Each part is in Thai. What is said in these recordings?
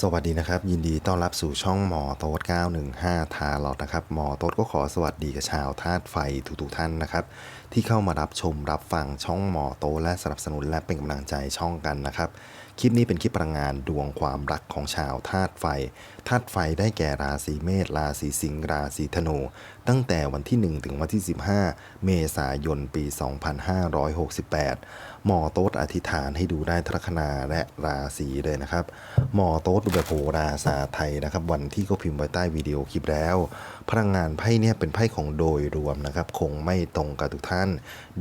สวัสดีนะครับ ยินดีต้อนรับสู่ช่องหมอโต๊ด915 ทาลอดนะครับหมอโต๊ดก็ขอสวัสดีกับชาวธาตุไฟทุกๆท่านนะครับ ที่เข้ามารับชมรับฟังช่องหมอโต๊ดและสนับสนุนและเป็นกำลังใจช่องกันนะครับคลิปนี้เป็นคลิปพลังงานดวงความรักของชาวธาตุไฟ ธาตุไฟได้แก่ราศีเมษ ราศีสิงห์ ราศีธนู ตั้งแต่วันที่ 1 ถึงวันที่ 15 เมษายน ปี 2568 หมอโต๊ดอธิษฐานให้ดูได้ทัคนาและราศีเลยนะครับ หมอโต๊ดดูแบบโหราศาสตร์ไทยนะครับ วันที่ก็พิมพ์ไว้ใต้วิดีโอคลิปแล้วพลังงานไพ่เนี่ยเป็นไพ่ของโดยรวมนะครับ คงไม่ตรงกับทุกท่าน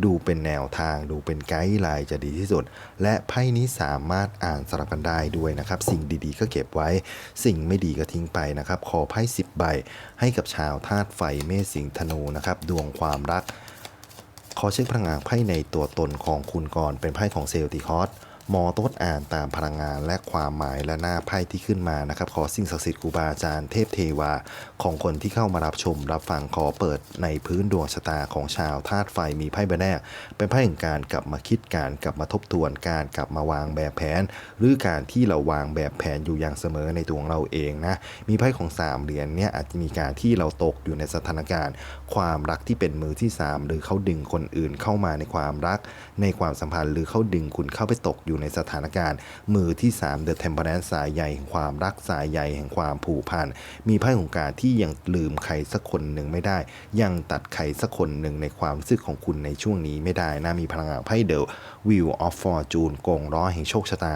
ดูเป็นแนวทาง ดูเป็นไกด์ไลน์จะดีที่สุด และไพ่นี้สามารถอ่านสลับกันได้ด้วยนะครับ สิ่งดีๆ ก็เก็บไว้ สิ่งไม่ดีก็ทิ้งไปนะครับ ขอไพ่10 ใบ ให้กับชาวธาตุไฟเมษสิงธนูนะครับ ดวงความรัก ขอเช็คพลังงานไพ่ในตัวตนของคุณก่อน เป็นไพ่ของเซลติคอส หมอต๊ดอ่านตามพลังงานและความหมายและหน้าไพ่ที่ขึ้นมานะครับ ขอสิ่งศักดิ์สิทธิ์ครูบาอาจารย์เทพเทวา ของคนที่เข้ามารับชม รับฟังขอเปิดในพื้นดวงชะตาของชาวธาตุไฟมีไพ่ใบแรกเป็นไพ่แห่งการกลับมาคิดการกลับมาทบทวนการกลับมาวางแบบแผน หรือการที่เราวางแบบแผนอยู่อย่างเสมอในตัวของเราเองนะมีไพ่ของสามเหรียญเนี่ยอาจจะมีการที่เราตกอยู่ในสถานการณ์ ความรักที่เป็นมือที่ 3 หรือเขาดึงคนอื่นเข้ามาในความรัก ในความสัมพันธ์หรือเขาดึงคุณเข้าไปตกอยู่อยู่ในสถานการณ์ มือที่ 3 The Temperance สายใหญ่แห่งความรักสายใหญ่แห่งความผูกพัน มีไพ่ของการที่ยังลืมใครสักคนหนึ่งไม่ได้ ยังตัดใครสักคนหนึ่งในความรู้สึกของคุณในช่วงนี้ไม่ได้นะมีพลังงานไพ่เดลวิวออฟฟอร์จูนโกงล้อแห่งโชคชะตา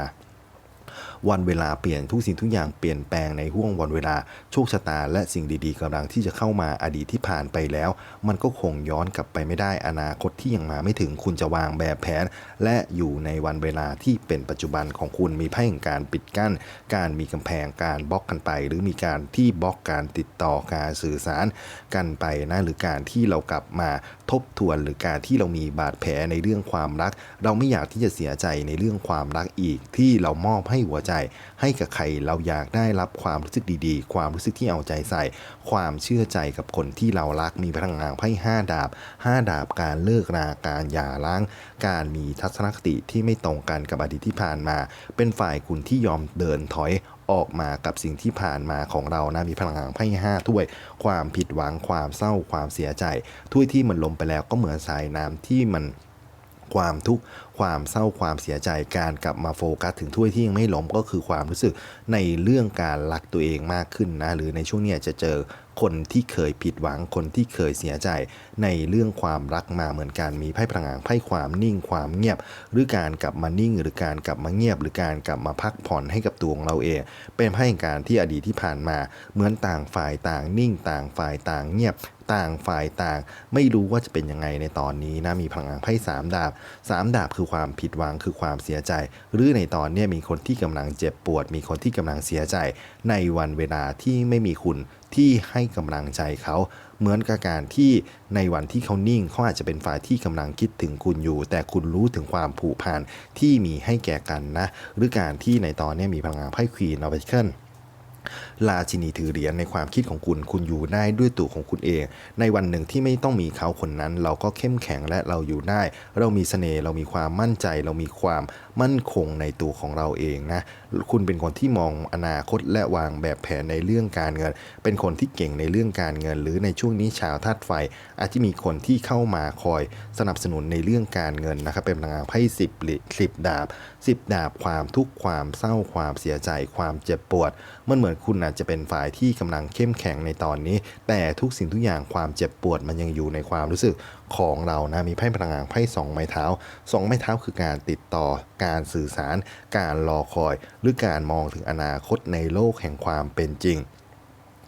วันเวลาเปลี่ยนทุกสิ่งทุกอย่างเปลี่ยนแปลงในห่วงวันเวลาโชคชะตา และสิ่งดีๆกำลังที่จะเข้ามาอดีตที่ผ่านไปแล้ว มันก็คงย้อนกลับไปไม่ได้อนาคตที่ยังมาไม่ถึงคุณจะวางแบบแผน และอยู่ในวันเวลาที่เป็นปัจจุบันของคุณมีไพ่แห่งการปิดกั้น การมีกำแพงการบล็อกกันไป หรือมีการที่บล็อกการติดต่อการสื่อสารกันไปนะหรือการที่เรากลับมาทบทวนหรือการที่เรามีบาดแผลในเรื่องความรัก เราไม่อยากที่จะเสียใจในเรื่องความรักอีก ที่เรามอบให้หัวใจ ให้กับใครเราอยากได้รับความรู้สึกดีๆ ความรู้สึกที่เอาใจใส่ ความเชื่อใจกับคนที่เรารักมีพลังงานไพ่ห้าดาบห้าดาบการเลิกราการหย่าร้าง การมีทัศนคติที่ไม่ตรงกันกับอดีตที่ผ่านมา เป็นฝ่ายคุณที่ยอมเดินถอย ออกมากับสิ่งที่ผ่านมาของเรานะมีพลังงานไพ่ห้าถ้วย ความผิดหวังความเศร้าความเสียใจถ้วยที่มันลมไปแล้วก็เหมือนสายน้ำที่มันความทุกข์ ความเศร้าความเสียใจการกลับมาโฟกัสถึงถ้วยที่ยังไม่ล้มก็คือความรู้สึกในเรื่องการรักตัวเองมากขึ้นนะหรือในช่วงนี้จะเจอคนที่เคยผิดหวังคนที่เคยเสียใจ ในเรื่องความรักมาเหมือนกันมีไพ่พลังงานไพ่ความนิ่งความเงียบ หรือการกลับมานิ่ง หรือการกลับมาเงียบ หรือการกลับมาพักผ่อนให้กับตัวของเราเอง เป็นไพ่การที่อดีตที่ผ่านมา เหมือนต่างฝ่ายต่างนิ่ง ต่างฝ่ายต่างเงียบต่างฝ่ายต่าง ไม่รู้ว่าจะเป็นยังไงในตอนนี้นะมีพลังงานไพ่สามดาบสามดาบคือความผิดหวังคือความเสียใจ หรือในตอนนี้มีคนที่กำลังเจ็บปวด มีคนที่กำลังเสียใจ ในวันเวลาที่ไม่มีคุณที่ให้กำลังใจเขา เหมือนกับการที่ในวันที่เขานิ่งเขาอาจจะเป็นฝ่ายที่กำลังคิดถึงคุณอยู่ แต่คุณรู้ถึงความผูกพันที่มีให้แก่กันนะ หรือการที่ในตอนนี้มีพลังงานไพ่ควีนออฟเคิลราชินีถือเหรียญในความคิดของคุณ คุณอยู่ได้ด้วยตัวของคุณเอง ในวันหนึ่งที่ไม่ต้องมีเขาคนนั้น เราก็เข้มแข็งและเราอยู่ได้ เรามีเสน่ห์เรามีความมั่นใจ เรามีความมั่นคงในตัวของเราเองนะคุณเป็นคนที่มองอนาคตและวางแบบแผนในเรื่องการเงิน เป็นคนที่เก่งในเรื่องการเงิน หรือในช่วงนี้ชาวธาตุไฟ อาจจะมีคนที่เข้ามาคอยสนับสนุนในเรื่องการเงินนะครับ เป็นพลังงานไพ่สิบสิบดาบสิบดาบความทุกข์ความเศร้าความเสียใจ ความเจ็บปวดมันเหมือนคุณอาจจะเป็นฝ่ายที่กำลังเข้มแข็งในตอนนี้ แต่ทุกสิ่งทุกอย่างความเจ็บปวดมันยังอยู่ในความรู้สึกของเรานะมีไพ่พลังงานไพ่สองไม้เท้าสองไม้เท้าคือการติดต่อการสื่อสาร การรอคอย หรือการมองถึงอนาคตในโลกแห่งความเป็นจริง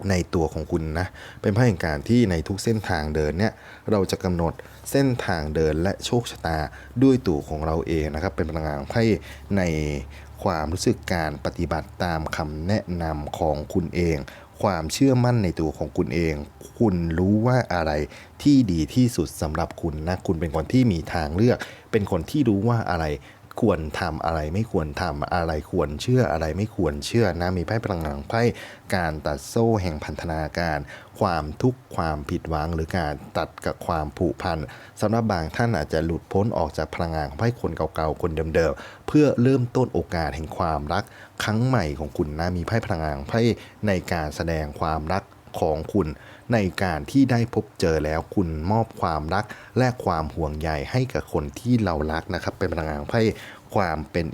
ในตัวของคุณนะเป็นไพ่แห่งการที่ในทุกเส้นทางเดินเนี่ยเราจะกำหนดเส้นทางเดินและโชคชะตาด้วยตัวของเราเองนะครับเป็นพลังงานไพ่ใน ความรู้สึกการปฏิบัติตามคำแนะนำของคุณเอง ความเชื่อมั่นในตัวของคุณเอง คุณรู้ว่าอะไรที่ดีที่สุดสำหรับคุณนะ คุณเป็นคนที่มีทางเลือก เป็นคนที่รู้ว่าอะไร ควรทำอะไรไม่ควรทำอะไรควรเชื่ออะไรไม่ควรเชื่อนะมีไพ่พลังงานของไพ่การตัดโซ่แห่งพันธนาการ ความทุกข์ความผิดหวังหรือการตัดกับความผูกพันสำหรับบางท่านอาจจะหลุดพ้นออกจากพลังงานของไพ่คนเก่าๆคนเดิมๆเพื่อเริ่มต้นโอกาสแห่งความรัก ครั้งใหม่ของคุณนะมีไพ่พลังงานไพ่ในการแสดงความรัก ของคุณในการที่ได้พบเจอแล้วคุณมอบความรักและความห่วงใยให้กับคนที่เรารักนะครับ เป็นพลังงานให้ความเป็น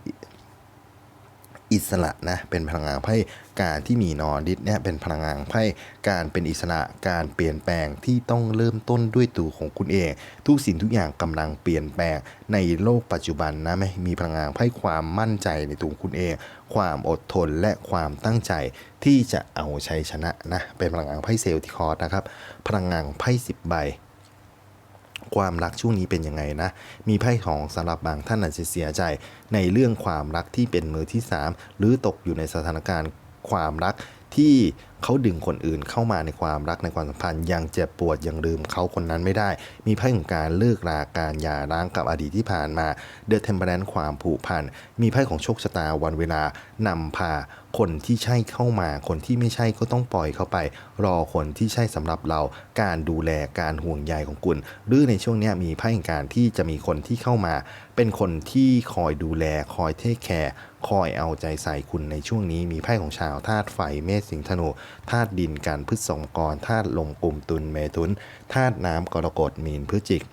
อิสระนะเป็นพลังงานไพ่การที่มีนอดิสเนี่ยเป็นพลังงานไพ่การเป็นอิสระการเปลี่ยนแปลงที่ต้องเริ่มต้นด้วยตัวของคุณเอง ทุกสิ่งทุกอย่างกำลังเปลี่ยนแปลงในโลกปัจจุบันนะไม่มีพลังงานไพ่ความมั่นใจในตัวคุณเอง ความอดทนและความตั้งใจที่จะเอาชัยชนะนะเป็นพลังงานไพ่เซลติคอร์สนะครับพลังงานของไพ่สิบใบ ความรักช่วงนี้เป็นยังไงนะ มีไพ่ของสำหรับบางท่านอาจจะเสียใจ ในเรื่องความรักที่เป็นมือที่ 3 หรือตกอยู่ในสถานการณ์ความรักที่ เขาดึงคนอื่นเข้ามาในความรักในความสัมพันธ์ยังเจ็บปวดยังลืมเขาคนนั้นไม่ได้ มีไพ่ของการเลิกราการหย่าร้างกับอดีตที่ผ่านมาเดอะเทมเปอร์แ e ความผูกพัน มีไพ่ของโชคชะตาวันเวลานำพาคนที่ใช่เข้ามา คนที่ไม่ใช่ก็ต้องปล่อยเข้าไป รอคนที่ใช่สำหรับเรา การดูแลการห่วงใยของคุณ หรือในช่วงนี้มีไพ่แห่งการที่จะมีคนที่เข้ามา เป็นคนที่คอยดูแลคอยเทคแคร์คอยเอาใจใส่คุณในช่วงนี้มีไพ่ของชาวธาตุไฟเมษสิงห์ธนูธาตุดินการพฤษภกรธาตุลมกลุ่มตุลเมถุนธาตุน้ำกรกฎมีนพฤจิก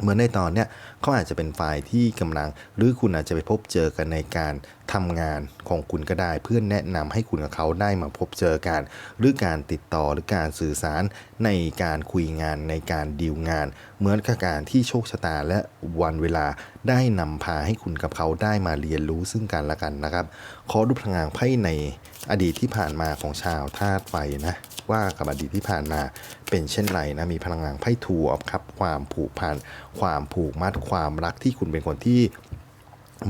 เหมือนในตอนเนี้ยเขาอาจจะเป็นฝ่ายที่กำลัง หรือคุณอาจจะไปพบเจอกันในการทำงานของคุณก็ได้ เพื่อนแนะนำให้คุณกับเขาได้มาพบเจอกัน หรือการติดต่อหรือการสื่อสารในการคุยงานในการดีลงาน เหมือนกับการที่โชคชะตาและวันเวลาได้นำพาให้คุณกับเขาได้มาเรียนรู้ซึ่งกันและกันนะครับ ขอดูพลังงานไพ่ใน อดีตที่ผ่านมาของชาวธาตุไฟนะว่ากับอดีตที่ผ่านมาเป็นเช่นไรนะมีพลังงานไพ่ทูออฟครับความผูกพันความผูกมัดความรักที่คุณเป็นคนที่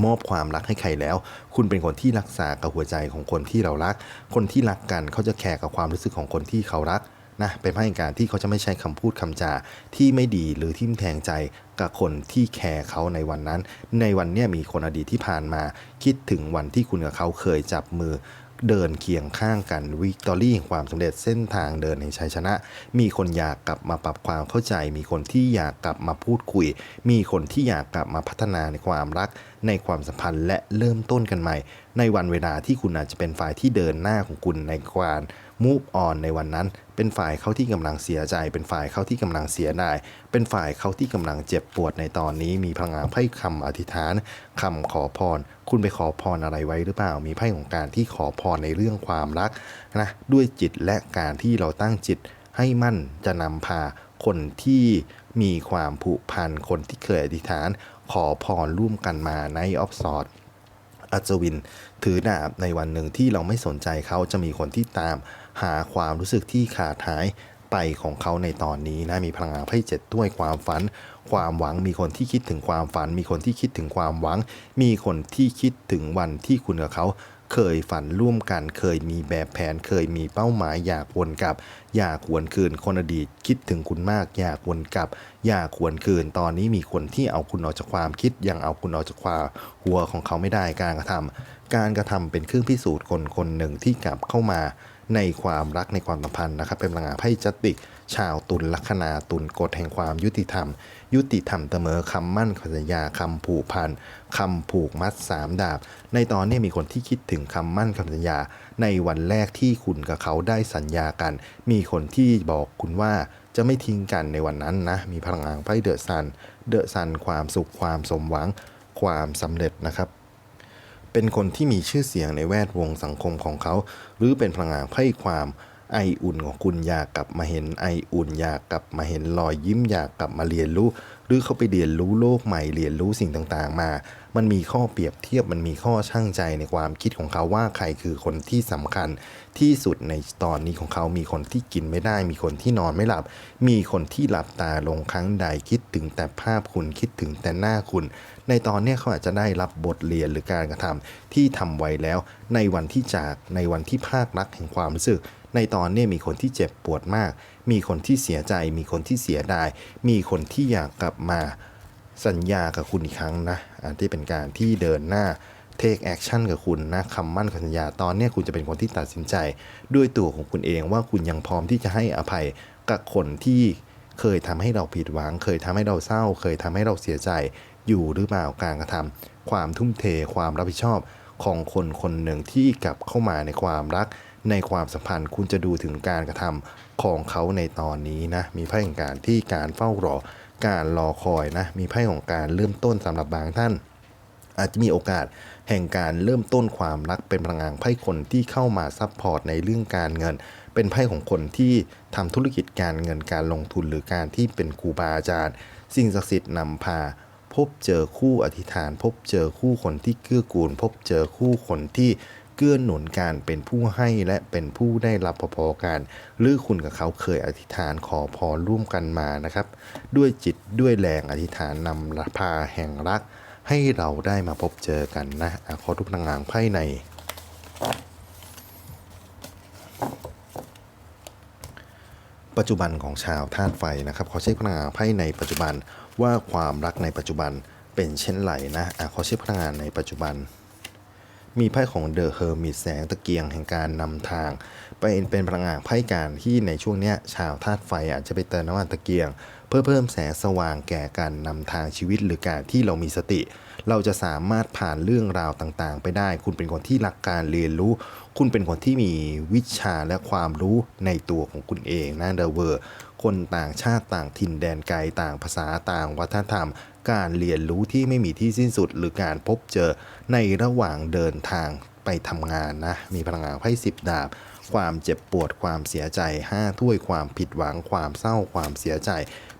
มอบความรักให้ใครแล้ว คุณเป็นคนที่รักษากับหัวใจของคนที่เรารัก คนที่รักกันเขาจะแคร์กับความรู้สึกของคนที่เขารักนะเป็นพห่งการที่เขาจะไม่ใช้คำพูดคำจาที่ไม่ดีหรือทิ่มแทงใจกับคนที่แคร์เขาในวันนั้น ในวันนี้มีคนอดีตที่ผ่านมา คิดถึงวันที่คุณกับเขาเคยจับมือ เดินเคียงข้างกันวิกตอรี่แห่งความสำเร็จเส้นทางเดินในชัยชนะ มีคนอยากกลับมาปรับความเข้าใจ มีคนที่อยากกลับมาพูดคุย มีคนที่อยากกลับมาพัฒนาในความรัก ในความสัมพันธ์และเริ่มต้นกันใหม่ ในวันเวลาที่คุณอาจจะเป็นฝ่ายที่เดินหน้าของคุณในการมูฟออนในวันนั้น เป็นฝ่ายเขาที่กำลังเสียใจ เป็นฝ่ายเขาที่กำลังเสียดาย เป็นฝ่ายเขาที่กำลังเจ็บปวดในตอนนี้ มีพลังงานไพ่คำอธิษฐานคำขอพร คุณไปขอพรอะไรไว้หรือเปล่า มีไพ่ของการที่ขอพรในเรื่องความรักนะ ด้วยจิตและการที่เราตั้งจิตให้มั่นจะนำพาคนที่มีความผูกพัน คนที่เคยอธิษฐาน ขอพรร่วมกันมาในออฟซอดอัศวิน ถือดาบในวันหนึ่งที่เราไม่สนใจเขาจะมีคนที่ตาม หาความรู้สึกที่ขาดหายไปของเขาในตอนนี้นะมีพลังงานไพ่เจ็ดด้วยความฝัน ความหวังมีคนที่คิดถึงความฝัน มีคนที่คิดถึงความหวัง มีคนที่คิดถึงวันที่คุณกับเขาเคยฝันร่วมกันเคยมีแบบแผนเคยมีเป้าหมายอยากวนกลับ อยากวนคืนคนอดีตคิดถึงคุณมาก อยากวนกลับ อยากวนคืน ตอนนี้มีคนที่เอาคุณออกจากความคิดยังเอาคุณออกจากความหัวของเขาไม่ได้การกระทำการกระทำเป็นเครื่องพิสูจน์คนคนหนึ่งที่กลับเข้ามา ในความรักในความสัมพันธ์นะครับ เป็นพลังงานไพ่จติก ชาวตุลลัคนาตุลกฎแห่งความยุติธรรม ยุติธรรมเสมอคำมั่นคำสัญญาคำผูกพันคำผูกมัดสามดาบ ในตอนนี้มีคนที่คิดถึงคำมั่นคำสัญญา ในวันแรกที่คุณกับเขาได้สัญญากัน มีคนที่บอกคุณว่าจะไม่ทิ้งกันในวันนั้นนะ มีพลังงานไพ่เดอะซัน เดอะซัน ความสุขความสมหวัง ความสำเร็จนะครับ เป็นคนที่มีชื่อเสียงในแวดวงสังคมของเขา หรือเป็นพลังงานไพ่ความ ไออุ่นของคุณอยากกลับมาเห็นไออุ่นอยากกลับมาเห็นรอยยิ้มอยากกลับมาเรียนรู้ หรือเขาไปเรียนรู้โลกใหม่เรียนรู้สิ่งต่างๆ มา มันมีข้อเปรียบเทียบมันมีข้อช่างใจในความคิดของเขาว่าใครคือคนที่สำคัญที่สุดในตอนนี้ของเขามีคนที่กินไม่ได้ มีคนที่นอนไม่หลับ มีคนที่หลับตาลงครั้งใดคิดถึงแต่ภาพคุณคิดถึงแต่หน้าคุณ ในตอนนี้เขาอาจจะได้รับบทเรียนหรือการกระทำที่ทำไว้แล้ว ในวันที่จากในวันที่ภาครักแห่งความรู้สึก ในตอนนี้มีคนที่เจ็บปวดมาก มีคนที่เสียใจ มีคนที่เสียดาย มีคนที่อยากกลับมาสัญญากับคุณอีกครั้งนะ อันที่เป็นการที่เดินหน้า take action กับคุณนะคำมั่นสัญญาตอนนี้คุณจะเป็นคนที่ตัดสินใจ ด้วยตัวของคุณเองว่าคุณยังพร้อมที่จะให้อภัยกับคนที่เคยทำให้เราผิดหวัง เคยทำให้เราเศร้า เคยทำให้เราเสียใจ อยู่หรือเปล่าการกระทำความทุ่มเทความรับผิดชอบของคนคนหนึ่งที่กลับเข้ามาในความรัก ในความสัมพันธ์คุณจะดูถึงการกระทำของเขาในตอนนี้นะ มีไพ่แห่งการที่การเฝ้ารอ การรอคอยนะ มีไพ่ของการเริ่มต้นสำหรับบางท่าน อาจจะมีโอกาสแห่งการเริ่มต้นความรักเป็นพลังงานไพ่คนที่เข้ามาซัพพอร์ตในเรื่องการเงิน เป็นไพ่ของคนที่ทำธุรกิจการเงินการลงทุนหรือการที่เป็นครูบาอาจารย์สิ่งศักดิ์สิทธิ์นำพาพบเจอคู่อธิษฐาน พบเจอคู่คนที่เกื้อกูล พบเจอคู่คนที่ กื้อหนุนการเป็นผู้ให้และเป็นผู้ได้รับพอๆกันหรือคุณกับเขาเคยอธิษฐานขอพรร่วมกันมานะครับ ด้วยจิตด้วยแรงอธิษฐานนำพาแห่งรัก ให้เราได้มาพบเจอกันนะอขอทุกพลังงานไพ่ในปัจจุบันของชาวธาตุไฟนะครับขอเช็คพลังงานไพ่ในปัจจุบันว่าความรักในปัจจุบันเป็นเช่นไรนะอะขอเช็คพลังงานในปัจจุบัน มีไพ่ของเดอะเฮอร์มิตแสงตะเกียงแห่งการนำทาง ไปเป็นพลังงานไพ่การที่ในช่วงเนี้ยชาวธาตุไฟอาจจะไปเติมน้ำมันตะเกียง เพื่อเพิ่มแสงสว่างแก่การนำทางชีวิตหรือการที่เรามีสติ เราจะสามารถผ่านเรื่องราวต่างๆ ไปได้ คุณเป็นคนที่รักการเรียนรู้ คุณเป็นคนที่มีวิชาและความรู้ในตัวของคุณเองนะเดอะเวอร์คนต่างชาติต่างถิ่นแดนไกลต่างภาษาต่างวัฒนธรรม การเรียนรู้ที่ไม่มีที่สิ้นสุด หรือการพบเจอในระหว่างเดินทางไปทำงานนะ มีพลังงานไพ่สิบดาบ ความเจ็บปวดความเสียใจห้าถ้วยความผิดหวังความเศร้าความเสียใจ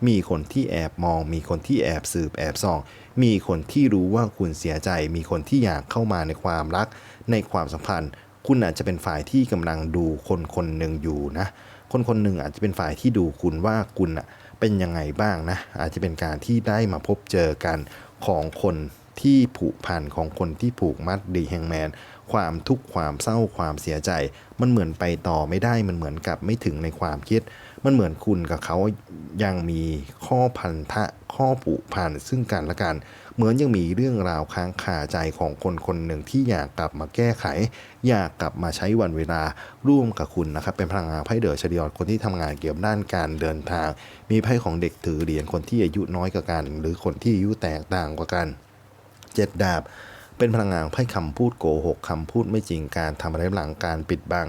มีคนที่แอบมอง มีคนที่แอบสืบแอบส่อง มีคนที่รู้ว่าคุณเสียใจ มีคนที่อยากเข้ามาในความรัก ในความสัมพันธ์ คุณอาจจะเป็นฝ่ายที่กำลังดูคนคนหนึ่งอยู่นะ คนคนหนึ่งอาจจะเป็นฝ่ายที่ดูคุณว่าคุณอะ เป็นยังไงบ้างนะ อาจจะเป็นการที่ได้มาพบเจอกันของคนที่ผูกพันของคนที่ผูกมัดดีแฮงแมน ความทุกข์ความเศร้าความเสียใจ มันเหมือนไปต่อไม่ได้มันเหมือนกับไม่ถึงในความคิด มันเหมือนคุณกับเขายังมีข้อพันธะข้อผูกพันซึ่งกันและกัน เหมือนยังมีเรื่องราวค้างคาใจของคนคนหนึ่งที่อยากกลับมาแก้ไข อยากกลับมาใช้วันเวลาร่วมกับคุณนะครับ เป็นพลังงานไพ่เดอชเดียร์คนที่ทำงานเกี่ยวกับด้านการเดินทาง มีไพ่ของเด็กถือเหรียญคนที่อายุน้อยกว่ากัน หรือคนที่อายุแตกต่างกว่ากันเจ็ดดาบ เป็นพลังงานไพ่คำพูดโกหกคำพูดไม่จริงการทำอะไรหลังการปิดบัง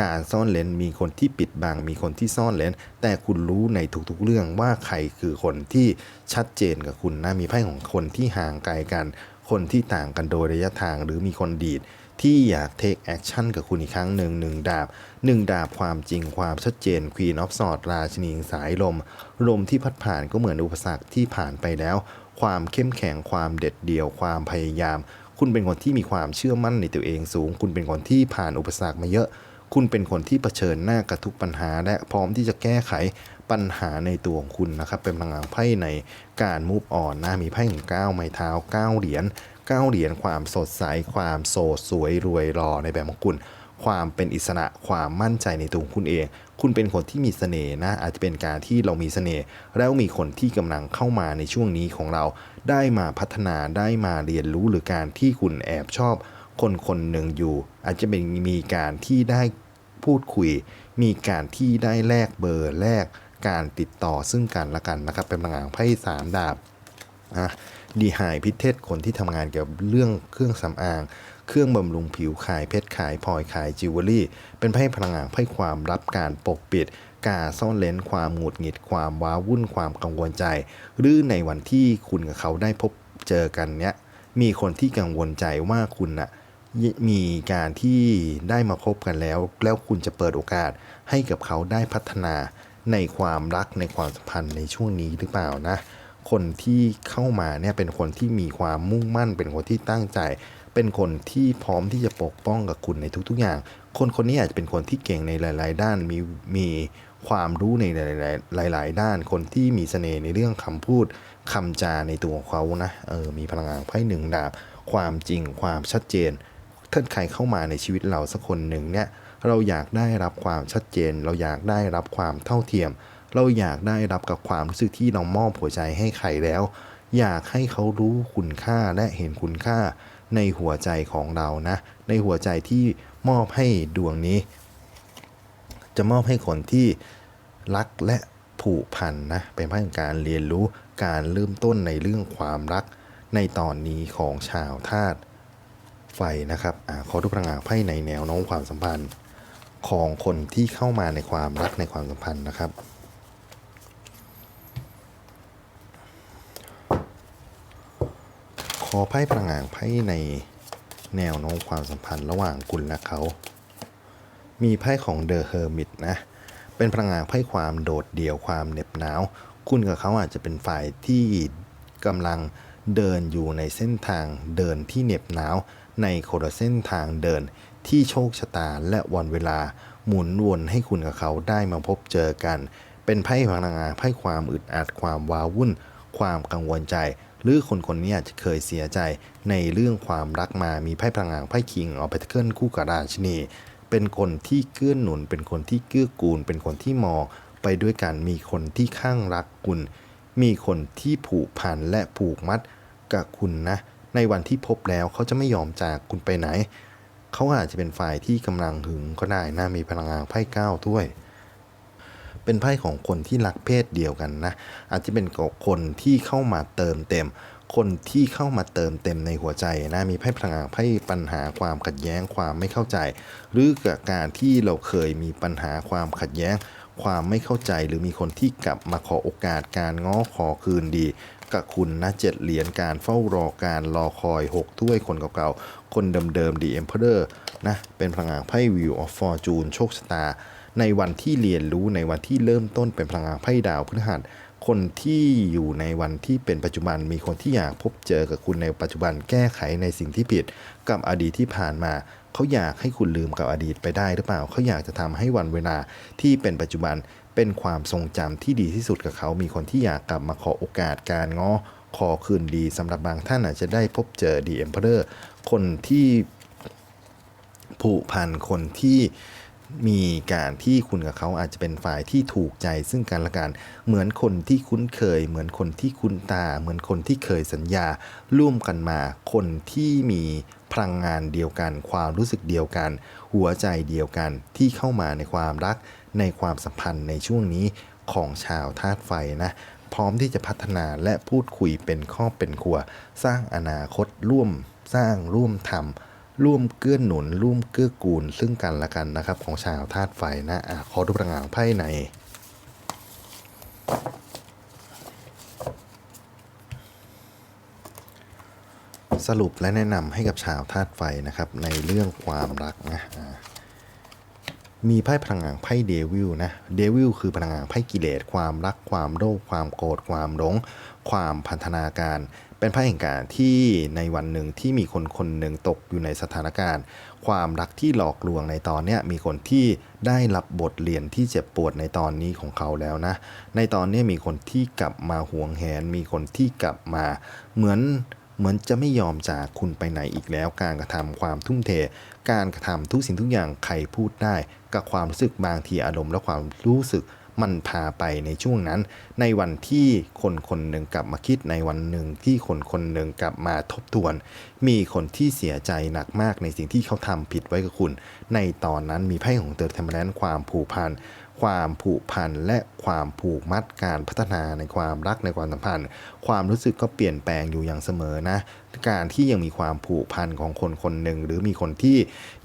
การซ่อนเลนมีคนที่ปิดบังมีคนที่ซ่อนเลนแต่คุณรู้ในทุกๆเรื่องว่าใครคือคนที่ชัดเจนกับคุณนะมีไพ่ของคนที่ห่างไกลกัน คนที่ต่างกันโดยระยะทางหรือมีคนดีดที่อยาก take action กับคุณอีกครั้งหนึ่งหนึ่งดาบหนึ่งดาบความจริงความชัดเจน Queen of Swords ราชินีงสายลม ลมที่พัดผ่านก็เหมือนอุปสรรคที่ผ่านไปแล้ว ความเข้มแข็งความเด็ดเดี่ยวความพยายาม คุณเป็นคนที่มีความเชื่อมั่นในตัวเองสูง คุณเป็นคนที่ผ่านอุปสรรคมาเยอะ คุณเป็นคนที่เผชิญหน้ากับทุกปัญหา และพร้อมที่จะแก้ไขปัญหาในตัวของคุณนะครับ เป็นพลังงานไพ่ในการมูฟออนนะมีไพ่ของก้าวไม้เท้าก้าวเหรียญก้าวเหรียญความสดใสความโสดสวยรวยรอในแบบของคุณ ความเป็นอิสระความมั่นใจในตัวคุณเอง คุณเป็นคนที่มีเสน่ห์นะอาจจะเป็นการที่เรามีเสน่ห์แล้วมีคนที่กำลังเข้ามาในช่วงนี้ของเรา ได้มาพัฒนาได้มาเรียนรู้หรือการที่คุณแอบชอบ คนคนหนึ่งอยู่ อาจจะเป็นมีการที่ได้พูดคุย มีการที่ได้แลกเบอร์แลกการติดต่อซึ่งกันและกันนะครับ เป็นพลังงานไพ่สามดาบอะดีหายพิเทศคนที่ทำงานเกี่ยวกับเรื่องเครื่องสำอาง เครื่องบำรุงผิวขายเพชรขายพลอยขายจิวเวลรี่ เป็นไพ่พลังงานไพ่ความรับการปกปิดการซ่อนเลนความหงุดหงิดความว้าวุ่นความกังวลใจ หรือในวันที่คุณกับเขาได้พบเจอกันเนี้ยมีคนที่กังวลใจว่าคุณน่ะมีการที่ได้มาพบกันแล้ว แล้วคุณจะเปิดโอกาสให้กับเขาได้พัฒนาในความรักในความสัมพันธ์ในช่วงนี้หรือเปล่านะ คนที่เข้ามาเนี่ยเป็นคนที่มีความมุ่งมั่น เป็นคนที่ตั้งใจ เป็นคนที่พร้อมที่จะปกป้องกับคุณในทุกๆอย่าง คนคนนี้อาจจะเป็นคนที่เก่งในหลาย ๆ ด้านมีมีความรู้ในหลายๆหลาย ๆ ด้าน คนที่มีเสน่ห์ในเรื่องคำพูดคำจาในตัวของเขานะเออมีพลังงานไพ่หนึ่งดาบ ความจริงความชัดเจนถ้าใครเข้ามาในชีวิตเราสักคนหนึ่งเนี่ยเราอยากได้รับความชัดเจน เราอยากได้รับความเท่าเทียม เราอยากได้รับกับความรู้สึกที่เรามอบหัวใจให้ใครแล้ว อยากให้เขารู้คุณค่าและเห็นคุณค่า ในหัวใจของเรานะ ในหัวใจที่มอบให้ดวงนี้ จะมอบให้คนที่รักและผูกพันนะเป็นภาพขอการเรียนรู้การเริ่มต้นในเรื่องความรักในตอนนี้ของชาวธาตุไฟนะครับอาขอดูพลังงานไพ่ในแนวโน้มความสัมพันธ์ ของคนที่เข้ามาในความรักในความสัมพันธ์นะครับ อไพ่พลังงานไพ่ในแนวโน้มความสัมพันธ์ระหว่างคุณและเขา มีไพ่ของเดอะเฮอร์มิตนะ เป็นพลังงานไพ่ความโดดเดี่ยวความเหน็บหนาว คุณกับเขาอาจจะเป็นฝ่ายที่กำลังเดินอยู่ในเส้นทางเดินที่เหน็บหนาว ในโคดเส้นทางเดินที่โชคชะตาและวันเวลาหมุนวนให้คุณกับเขาได้มาพบเจอกัน เป็นไพ่พลังงานไพ่ความอึดอัดความว้าวุ่น ความกังวลใจ หรือคนคนนี้อาจจะเคยเสียใจในเรื่องความรักมามีไพ่พลังงานไพ่คิงออเปเทิลคู่กับราชินี เป็นคนที่เกื้อหนุน เป็นคนที่เกื้อกูล เป็นคนที่มองไปด้วยกันมีคนที่ข้างรักคุณ มีคนที่ผูกพันและผูกมัดกับคุณนะ ในวันที่พบแล้วเขาจะไม่ยอมจากคุณไปไหน เขาอาจจะเป็นฝ่ายที่กำลังหึงก็ได้นะมีพลังงานไพ่เก้าถ้วย เป็นไพ่ของคนที่รักเพศเดียวกันนะ อาจจะเป็นคนที่เข้ามาเติมเต็ม คนที่เข้ามาเติมเต็มในหัวใจนะมีไพ่พลังงานไพ่ปัญหาความขัดแย้งความไม่เข้าใจ หรือกับการที่เราเคยมีปัญหาความขัดแย้ง ความไม่เข้าใจหรือมีคนที่กลับมาขอโอกาสการง้อขอคืนดีกับคุณนะเจ็ดเหรียญการเฝ้ารอการรอคอย 6 ถ้วยคนเก่าๆ คนเดิมๆ The Emperor นะ เป็นพลังงานไพ่ Wheel of Fortune โชคชะตา ในวันที่เรียนรู้ในวันที่เริ่มต้นเป็นพลังงานไพ่ดาวพฤหัสคนที่อยู่ในวันที่เป็นปัจจุบันมีคนที่อยากพบเจอกับคุณในปัจจุบันแก้ไขในสิ่งที่ผิด กับอดีตที่ผ่านมา เขาอยากให้คุณลืมกับอดีตไปได้หรือเปล่า เขาอยากจะทำให้วันเวลาที่เป็นปัจจุบันเป็นความทรงจำที่ดีที่สุดกับเขา มีคนที่อยากกลับมาขอโอกาสการง้อขอคืนดีสำหรับบางท่านอาจจะได้พบเจอดีเอ็มเพอร์คนที่ผูกพันคนที่ มีการที่คุณกับเขาอาจจะเป็นฝ่ายที่ถูกใจซึ่งกันและกัน เหมือนคนที่คุ้นเคย เหมือนคนที่คุ้นตา เหมือนคนที่เคยสัญญา ร่วมกันมา คนที่มีพลังงานเดียวกัน ความรู้สึกเดียวกัน หัวใจเดียวกันที่เข้ามาในความรัก ในความสัมพันธ์ในช่วงนี้ของชาวธาตุไฟนะพร้อมที่จะพัฒนาและพูดคุยเป็นครอบเป็นครัว สร้างอนาคตร่วม สร้างร่วมทำ ร่วมเกื้อหนุน ร่วมเกื้อกูล ซึ่งกันและกันนะครับ ของชาวธาตุไฟนะอะขอดูพลังงานไพ่ในสรุปและแนะนำให้กับชาวธาตุไฟนะครับ ในเรื่องความรักนะมีไพ่พลังงานไพ่เดวิลนะเดวิลคือพลังงานไพ่กิเลสความรักความโลภความโกรธความหลง ความพันธนาการ เป็นไพ่แห่งการที่ในวันหนึ่งที่มีคนคนหนึ่งตกอยู่ในสถานการณ์ ความรักที่หลอกลวงในตอนนี้มีคนที่ได้รับบทเรียนที่เจ็บปวดในตอนนี้ของเขาแล้วนะ ในตอนนี้มีคนที่กลับมาห่วงแหน มีคนที่กลับมาเหมือนเหมือนจะไม่ยอมจากคุณไปไหนอีกแล้ว การกระทำความทุ่มเท การกระทำทุกสิ่งทุกอย่างใครพูดได้ กับความรู้สึกบางทีอารมณ์และความรู้สึก มันพาไปในช่วงนั้น ในวันที่คนคนหนึ่งกลับมาคิดในวันหนึ่งที่คนคนหนึ่งกลับมาทบทวน มีคนที่เสียใจหนักมากในสิ่งที่เขาทำผิดไว้กับคุณ ในตอนนั้นมีไพ่ของเตอร์เทมแลนความผูกพัน ความผูกพันและความผูกมัดการพัฒนาในความรักในความสัมพันธ์ ความรู้สึกก็เปลี่ยนแปลงอยู่อย่างเสมอนะ การที่ยังมีความผูกพันของคนคนหนึ่ง หรือมีคนที่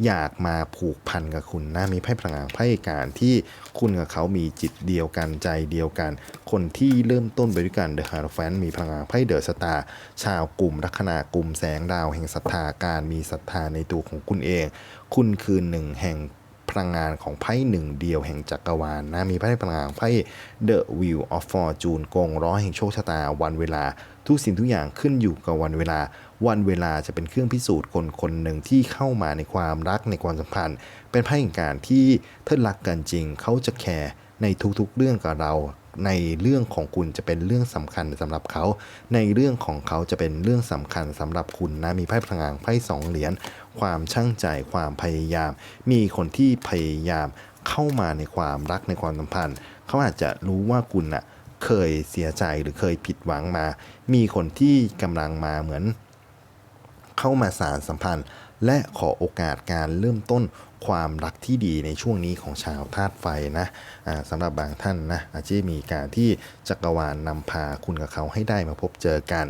อยากมาผูกพันกับคุณนะมีไพ่พลังงานไพ่การที่คุณกับเขามีจิตเดียวกันใจเดียวกัน คนที่เริ่มต้นไปด้วยกันเดอะฮาร์แฟนมีพลังงานไพ่เดอะสตาร์ชาวกลุ่มลัคนากลุ่มแสงดาวแห่งศรัทธาการมีศรัทธาในตัวของคุณเอง คุณคือหนึ่งแห่ง ลังงานของไพ่หนึ่งเดียวแห่งจักรวาลนะมีไพ่พลังงานไพ่ The Wheel of Fortune กงร้อยแห่งโชคชะตาวันเวลา ทุกสิ่งทุกอย่างขึ้นอยู่กับวันเวลา วันเวลาจะเป็นเครื่องพิสูจน์คนคนหนึ่งที่เข้ามาในความรักในความสัมพันธ์ เป็นไพ่แห่งการที่ถ้ารักกันจริงเขาจะแคร์ในทุกๆเรื่องกับเราในเรื่องของคุณจะเป็นเรื่องสำคัญสำหรับเขา ในเรื่องของเขาจะเป็นเรื่องสำคัญสำหรับคุณนะ มีไพ่พลังงานไพ่สองเหรียญ ความช่างใจ ความพยายาม มีคนที่พยายามเข้ามาในความรักในความสัมพันธ์ เขาอาจจะรู้ว่าคุณน่ะเคยเสียใจหรือเคยผิดหวังมา มีคนที่กำลังมาเหมือน เข้ามาสารสัมพันธ์ และขอโอกาสการเริ่มต้นความรักที่ดีในช่วงนี้ของชาวธาตุไฟนะอ่าสำหรับบางท่านนะอาจจะมีการที่จักรวาลนำพาคุณกับเขาให้ได้มาพบเจอกัน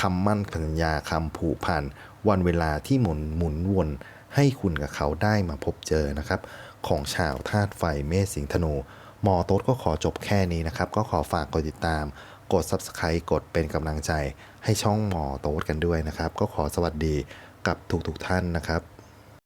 คำมั่นสัญญาคำผูกพันวันเวลาที่หมุนหมุนวนให้คุณกับเขาได้มาพบเจอนะครับ ของชาวธาตุไฟเมษสิงธนูหมอโต๊ดก็ขอจบแค่นี้นะครับ ก็ขอฝากกดติดตาม กด Subscribe กดเป็นกำลังใจให้ช่องหมอโต๊ดกันด้วยนะครับ ก็ขอสวัสดี กับทุกๆท่านนะครับ